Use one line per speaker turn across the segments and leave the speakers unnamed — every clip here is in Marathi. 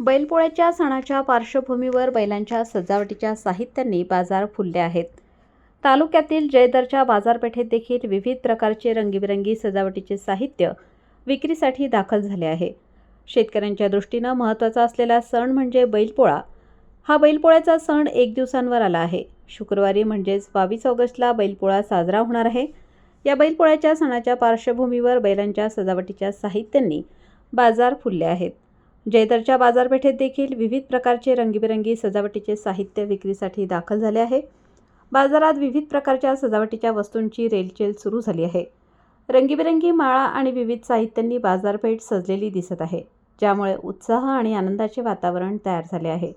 बैलपोळ्याच्या सणाच्या पार्श्वभूमीवर बैलांच्या सजावटीच्या साहित्यांनी बाजार फुलले आहेत. तालुक्यातील जयदरच्या बाजारपेठेत देखील विविध प्रकारचे रंगीबेरंगी सजावटीचे साहित्य विक्रीसाठी दाखल झाले आहे. शेतकऱ्यांच्या दृष्टीनं महत्त्वाचा असलेला सण म्हणजे बैलपोळा. हा बैलपोळ्याचा सण एक दिवसांवर आला आहे. शुक्रवारी म्हणजेच बावीस ऑगस्टला बैलपोळा साजरा होणार आहे. या बैलपोळ्याच्या सणाच्या पार्श्वभूमीवर बैलांच्या सजावटीच्या साहित्यांनी बाजार फुलले आहेत. जयदरच्या बाजारपेठेत देखील विविध प्रकारचे रंगीबेरंगी सजावटीचे साहित्य विक्रीसाठी दाखल झाले आहे. बाजारात विविध प्रकारच्या सजावटीच्या वस्तूंची रेलचेल सुरू झाली आहे. रंगीबेरंगी माळा आणि विविध साहित्यांनी बाजारपेठ सजलेली दिसत आहे ज्यामुळे उत्साह आणि आनंदाचे वातावरण तयार झाले आहे.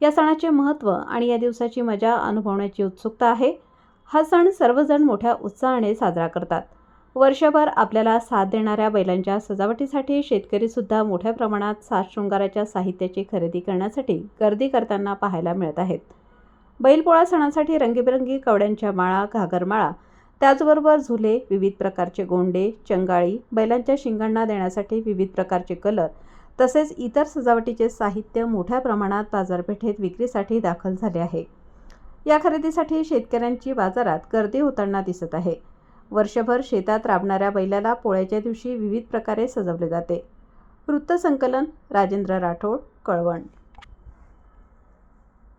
या सणाचे महत्त्व आणि या दिवसाची मजा अनुभवण्याची उत्सुकता आहे. हा सण सर्वजण मोठ्या उत्साहाने साजरा करतात. वर्षभर आपल्याला साथ देणाऱ्या बैलांच्या सजावटीसाठी शेतकरीसुद्धा मोठ्या प्रमाणात साज शृंगाराच्या साहित्याची खरेदी करण्यासाठी गर्दी करताना पाहायला मिळत आहेत. बैलपोळा सणासाठी रंगीबेरंगी कवड्यांच्या माळा घागरमाळा त्याचबरोबर झुले विविध प्रकारचे गोंडे चंगाळी बैलांच्या शिंगांना देण्यासाठी विविध प्रकारचे कलर तसेच इतर सजावटीचे साहित्य मोठ्या प्रमाणात बाजारपेठेत विक्रीसाठी दाखल झाले आहे. या खरेदीसाठी शेतकऱ्यांची बाजारात गर्दी होताना दिसत आहे. वर्षभर शेतात राबणाऱ्या बैलाला पोळ्याच्या दिवशी विविध प्रकारे सजवले जाते. वृत्तसंकलन राजेंद्र राठोड कळवण.